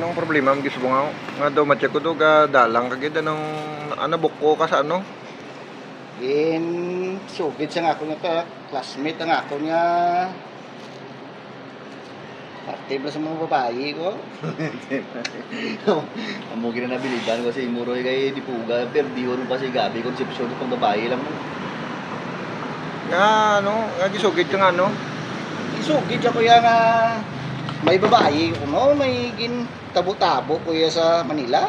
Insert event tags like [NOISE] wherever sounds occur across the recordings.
Anong problema gusto mo nga? Nga daw matya ko daw ga dalang kagid anong ano buko ka sa ano? In sugid sa nga ako nga ka, classmate ang ako nga parte ba sa mga babae ko? [LAUGHS] Amo gina nabilidan ko sa imuroy kay Dipuga, perdihon pa si Gabi konsepsyon pang babae lang. Nga ano, nga gisugid ka nga ano? Isugid ako ya nga may babae no, may gin tabo-tabo kuya sa Manila.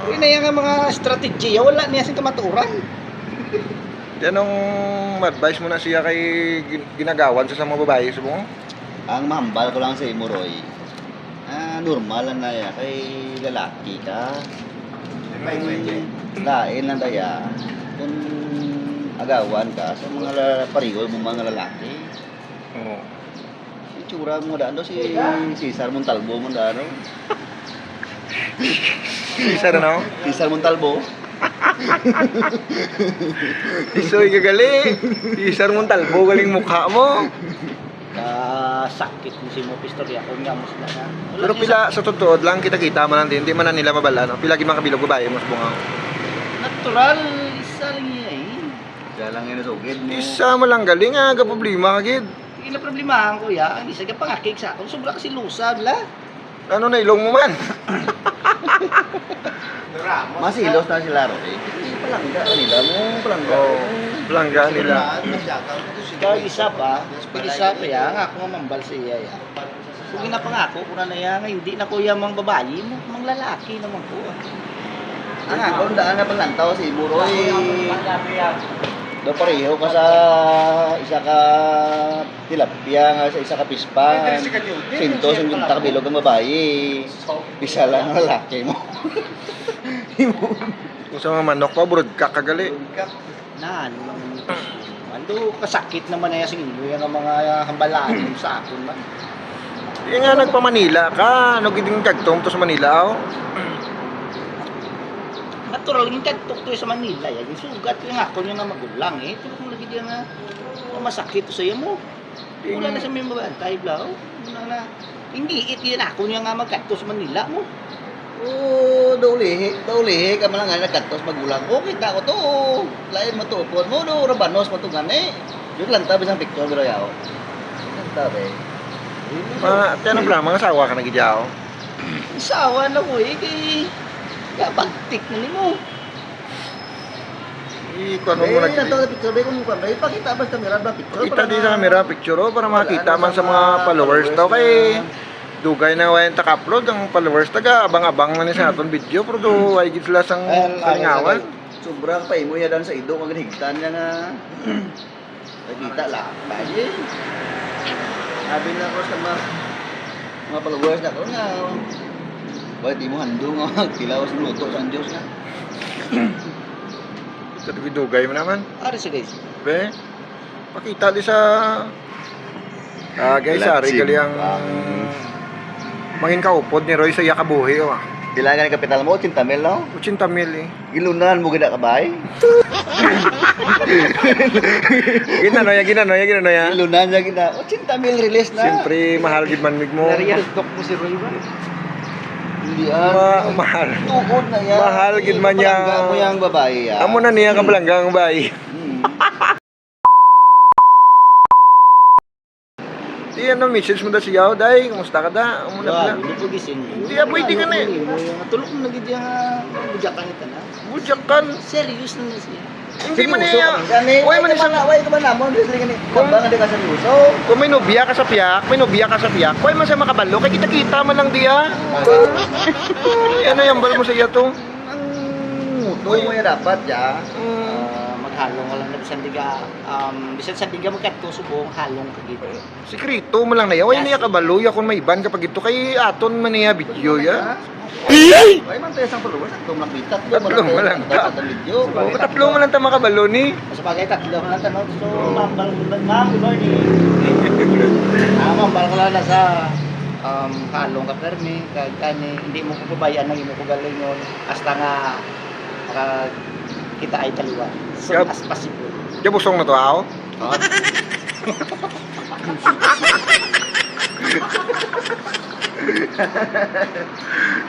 Kuya na yan nga mga strategy, wala niya sing kamaturan. [LAUGHS] Anong advice mo na siya kay gin- ginagawan sa sa mga babae sa mo? Ang mahambal ko lang sa imuroy. Ah, normal lang na ya kay lalaki ka. Lain lang daya. Kung agawan ka sa mga la- parigo mo mga lalaki. Oo. Itsura mo daan do si Cesar Montalbo mo daan. no? Isa na no? Cesar Montalbo. Isoy gagali. Isar mong talbo galing mukha mo. Kasakit mo si mo pistorya ko nga mo sila na. Wala Pero pila sa totoo lang kita-kita man lang din, hindi man na nila mabala no. Pila mga kabilog babae mo sa bunga. Natural, isa lang niya eh. Kaya lang yun sugid mo. Isa mo lang galing nga ga problema kagid. Hindi na problemahan ko ya. Ang isa ka pangakik sa akin. Sobra kasi lusag la. Ano na ilong mo man? Masilos na sila ro. Eh, palangga nila mo, palangga. Oo. Langga nila. Kaya isa pa, pag isa pa ya, nga ako nga mambal sa iya ya. Kung ginapangako ko na na ya, nga hindi na ko ya mga babae, mga mga lalaki naman ko. Ang ako, daan na palantaw si Muroy. Do pareho ka sa isa ka tilapia nga sa isa ka pispan. Sinto sa yung takabilog ang babae. Isa lang ang lalaki mo. Kung sa mga manok pa, burod ka kagali. Na, ano lang. Ando, kasakit naman na ya sa inyo, yung mga hambalaan sa akin man. Di nga nagpa Manila ka, ano giding kagtong to sa Manila oh. Natural, yung kagtok to sa Manila, yan, yung sugat yung ako yung nga magulang eh. Ito kung lagi diyan nga, oh, masakit to sa iyo mo. Wala na sa may mabantay, bla, oh. Wala na. Hindi, it yan ako yung nga magkagto sa Manila mo. Oo, daw lihi, daw lihi ka man nga nagkantos magulang. Okay ta ko to. Lain mo to upon mo do rabanos mo to gani. Yung lang tabi sang picture pero yaw. Tabi. Mga, tiyan na mga asawa ka na gidyaw. Isawa na ko eh, kay... Kaya bagtik na ni mo. Ikuan mo Eh, muna. nato na picture ba kung kuan ba ipakita basta camera ba picture. Kita di sa camera picture oh, para makita man sa mga followers daw kay dugay na wayan tak upload ang followers taga abang-abang na ni sa aton video pero do way gid sila sang Well, kalingawan. Sobrang pa imo ya dan sa ido kag higtan niya nga. Nakita la. Baye. Sabi na ko sa mga mga followers na ko nga. Ba di mo handong nga tilaw sa luto sa Diyos nga. Pero [CLEARS THROAT] dugay mo naman. Ari sa guys. Be. Pakita di sa Ah, guys, ari Latsig. gali ang mangin kaupod ni Roy sa Yakabuhi oh. ah. Pila nga ni kapital mo 80 mil no? 80 mil eh. Gilunan mo gida ka bay? [LAUGHS] Ginano ya, ginano ya, ginano ya. Gilunan niya gina 80 mil release na. Siyempre, mahal gid man mig mo. Real talk mo si Roy ba? Ma ah. mahal. Tukod na yan. Mahal gid man niya. Mo yang babae ah. Amo na niya kabalanggang bay. Hmm. Di ano, message mo da siya, day, kumusta ka da? Amo na pala. hindi po gising. Hindi, ah, pwede ka na eh. Tulog mo na gid yung bujakan ito na. Bujak kan. Serious na na siya. Hindi man niya. ka man. Way man ka man namon, dis lagi ni. Kung nga di ka seryoso. Kung may nobya ka sa piyak, may nobya ka sa piyak, kuy man sa makabalo, kay kita-kita man lang diya. [LAUGHS] ano yung bal mo sa iya to? Ang muto mo ya dapat ya. Ka lang na bisan diga um bisan sa diga magkadto subong halong ka gid. Sikrito mo lang na yan. Way niya kabalo, ya kung may ban kapag ito, kay aton man niya video ya. Way man tayo sang followers, at tumlak bitat. Tatlong walang ta. Sa video. O, tatlo mo lang ta makabalo ni. Sa bagay tatlo na tanong so mambal ma'am good morning. [LAUGHS] Ah, mambal ka lang sa um halong ka permi kag kani hindi mo ko pabayaan nang imo ko galingon hasta nga maka kita ay taliwan. So Yup. as possible. Diya busong na to, aw. [LAUGHS]